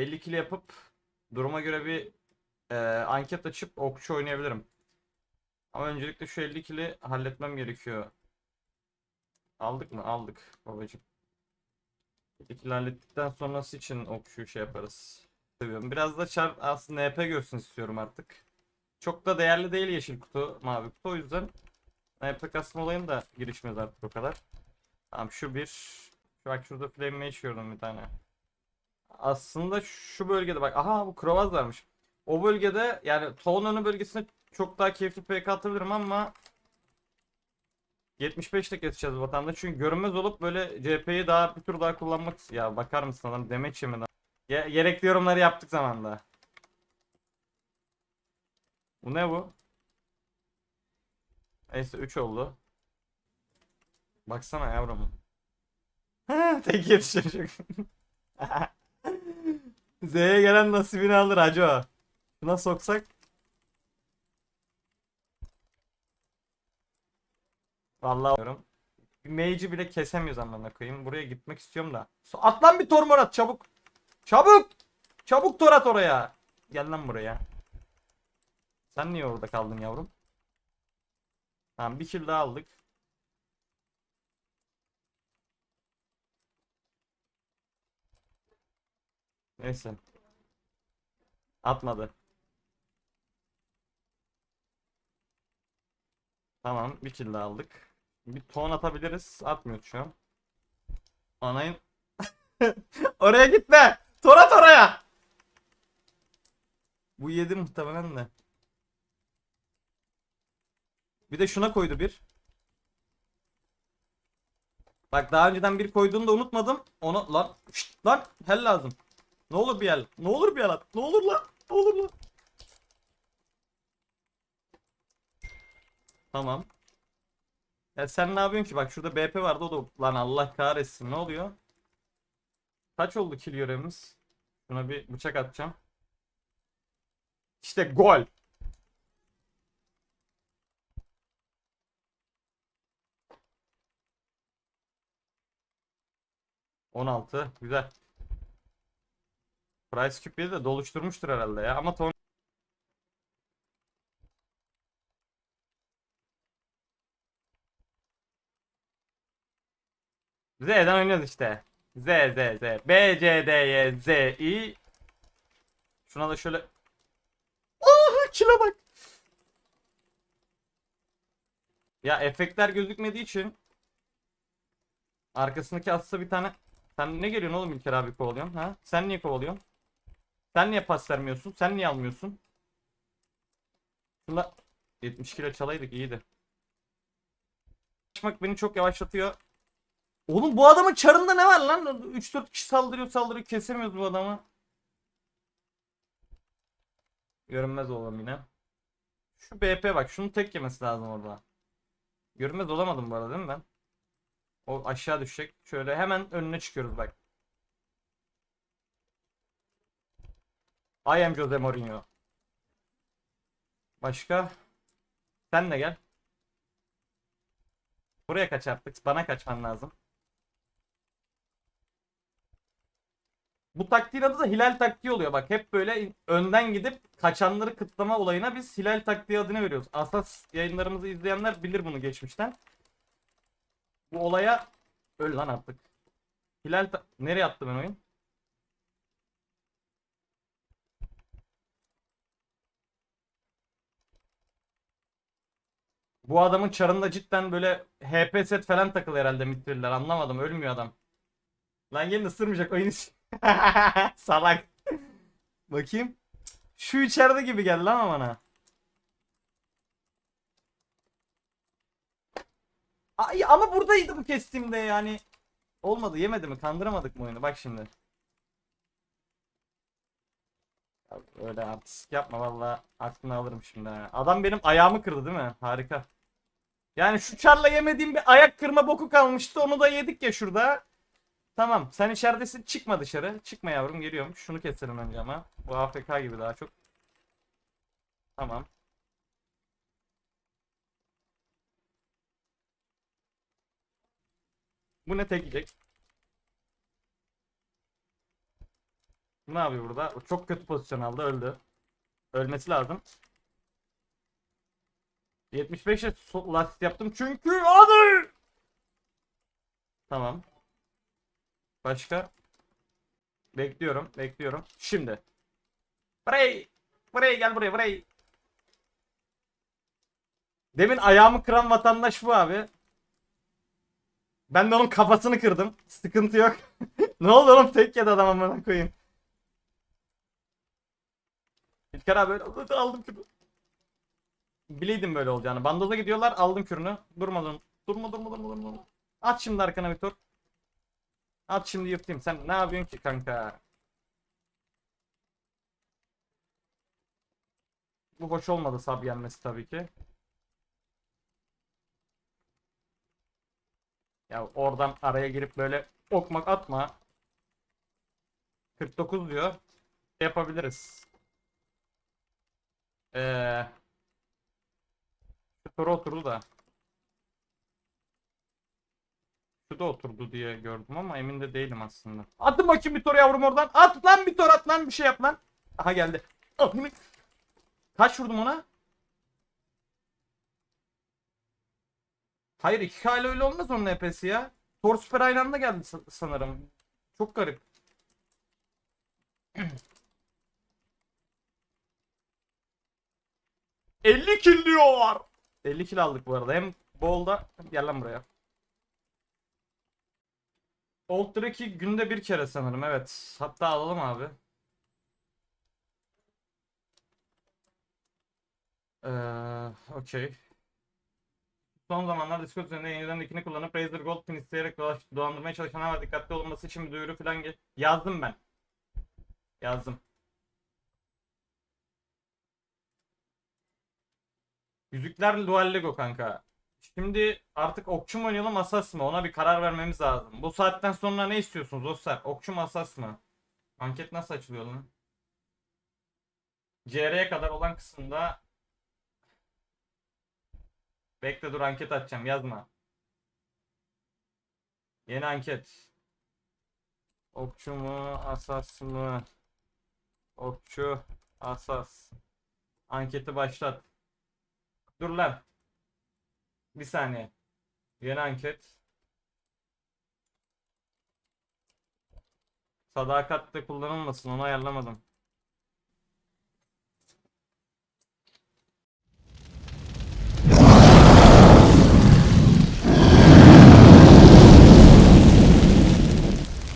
50 kilo yapıp duruma göre bir e, anket açıp okçu oynayabilirim. Ama öncelikle şu 50 kili halletmem gerekiyor. Aldık mı? Aldık babacım. 50 kili hallettikten sonrası için okçuyu şey yaparız. Seviyorum. Biraz da çar aslında NP görsün istiyorum artık. Çok da değerli değil yeşil kutu, mavi kutu. O yüzden NP kasma olayım da girişmez artık o kadar. Tamam şu bir. Bak şurada flame mage gördüm bir tane. Aslında şu bölgede bak. Aha bu krovaz varmış. O bölgede yani toğun önü bölgesine çok daha keyifli PK atabilirim ama 75'te keseceğiz vatanda. Çünkü görünmez olup böyle CHP'yi daha bir tur daha kullanmak ya bakar mısın adam demeç yemeden. Ge- gerekli yorumları yaptık zamanda. Bu ne bu? Neyse 3 oldu. Baksana yavrum. Tek yetişecek. Z'ye gelen nasibini alır hacı o. Soksak. Vallahi diyorum. Bir mage'i bile kesemiyoruz amına koyayım. Buraya gitmek istiyorum da. At lan bir tormorat çabuk. Çabuk. Çabuk torat oraya. Gel lan buraya. Sen niye orada kaldın yavrum? Tamam bir kill daha aldık. Neyse. Atmadı. Tamam bir kill aldık. Bir ton atabiliriz. Atmıyor şu an. Anayın. oraya gitme. Ton at oraya. Bu yedi muhtemelen de. Bir de şuna koydu bir. Bak daha önceden bir koyduğunu da unutmadım. Onu lan şşt, lan hel lazım. Ne olur bir el. Ne olur bir el at. Ne olur lan. Ne olur lan. Tamam. Ya sen ne yapıyorsun ki? Bak şurada BP vardı o da lan Allah kahretsin. Ne oluyor? Kaç oldu kill görevimiz? Şuna bir bıçak atacağım. İşte gol. On altı. Güzel. Price küpleri de doluşturmuştur herhalde ya. Ama ton Z'den oynuyoruz işte. Z Z Z. B C D Y Z I. Şuna da şöyle. Ah kilo bak. Ya efektler gözükmediği için arkasındaki atsa bir tane sen ne geliyorsun oğlum İlker abi kovalıyorsun ha? Sen niye kovalıyorsun? Sen niye pas vermiyorsun? Sen niye almıyorsun? Şunda 70 kilo çalaydık iyiydi. Kaçmak beni çok yavaşlatıyor. Oğlum bu adamın çarında ne var lan? 3-4 kişi saldırıyor saldırıyor kesemiyoruz bu adamı. Görünmez olalım yine. Şu BP bak şunu tek yemesi lazım orada. Görünmez olamadım bu arada değil mi ben? O aşağı düşecek. Şöyle hemen önüne çıkıyoruz bak. I am Jose Mourinho. Başka? Sen de gel. Buraya kaç artık? Bana kaçman lazım. Bu taktiğin adı da hilal taktiği oluyor. Bak hep böyle önden gidip kaçanları kıtlama olayına biz hilal taktiği adını veriyoruz. Asas yayınlarımızı izleyenler bilir bunu geçmişten. Bu olaya öl lan artık. Hilal nereye attı ben oyun? Bu adamın çarında cidden böyle HP set falan takılı herhalde mitriller anlamadım ölmüyor adam. Lan gelin ısırmayacak oyunu. s- Salak. Bakayım. Şu içeride gibi geldi lan bana. Ay ama buradaydı bu kestiğimde yani. Olmadı yemedi mi? Kandıramadık mı oyunu? Bak şimdi. Öyle artistik yapma valla aklını alırım şimdi. Adam benim ayağımı kırdı değil mi? Harika. Yani şu çarla yemediğim bir ayak kırma boku kalmıştı. Onu da yedik ya şurada. Tamam sen içeridesin çıkma dışarı. Çıkma yavrum geliyorum. Şunu keselim önce ama. Bu AFK gibi daha çok. Tamam. Bu ne tek yiyecek? Bu ne yapıyor burada? O çok kötü pozisyon aldı öldü. Ölmesi lazım. 75'e so- last yaptım çünkü hadi. Tamam. Başka? Bekliyorum, bekliyorum. Şimdi. Buraya, buraya gel buraya, buraya. Demin ayağımı kıran vatandaş bu abi. Ben de onun kafasını kırdım. Sıkıntı yok. ne oldu oğlum tek yedi adam amına koyayım. İlker abi böyle "Hadi aldım kürünü. Bileydim böyle olacağını. Bandoza gidiyorlar aldım kürünü. Durmadım. Durma durma durma durma. durma. At şimdi arkana bir tur. At şimdi yırtayım. Sen ne yapıyorsun ki kanka? Bu hoş olmadı sab gelmesi tabii ki. Ya oradan araya girip böyle okmak atma. 49 diyor. Yapabiliriz. Ee, soru oturdu da. Şu da oturdu diye gördüm ama emin de değilim aslında. Attım bakayım bir tor yavrum oradan. At lan bir tor at lan bir şey yap lan. Aha geldi. Ah, Kaç vurdum ona? Hayır 2K ile öyle olmaz onun EP'si ya. Thor Super aynı anda geldi sa- sanırım. Çok garip. ...50 kill diyor. 50 kill aldık bu arada. Hem bolda... Gel lan buraya. Old Drake'i günde bir kere sanırım evet. Hatta alalım abi. Ee, okey. Son zamanlarda Discord üzerinde yeniden ikini kullanıp Razer Gold pin isteyerek dolandırmaya çalışanlar var. Dikkatli olunması için bir duyuru falan yazdım ben. Yazdım. Yüzükler Dual Lego kanka. Şimdi artık okçu mu oynayalım asas mı? Ona bir karar vermemiz lazım. Bu saatten sonra ne istiyorsunuz dostlar? Okçu mu asas mı? Anket nasıl açılıyor lan? CR'ye kadar olan kısımda Bekle dur anket açacağım yazma. Yeni anket. Okçu mu asas mı? Okçu asas. Anketi başlat. Dur lan. Bir saniye. Yeni anket. Sadakatte kullanılmasın onu ayarlamadım.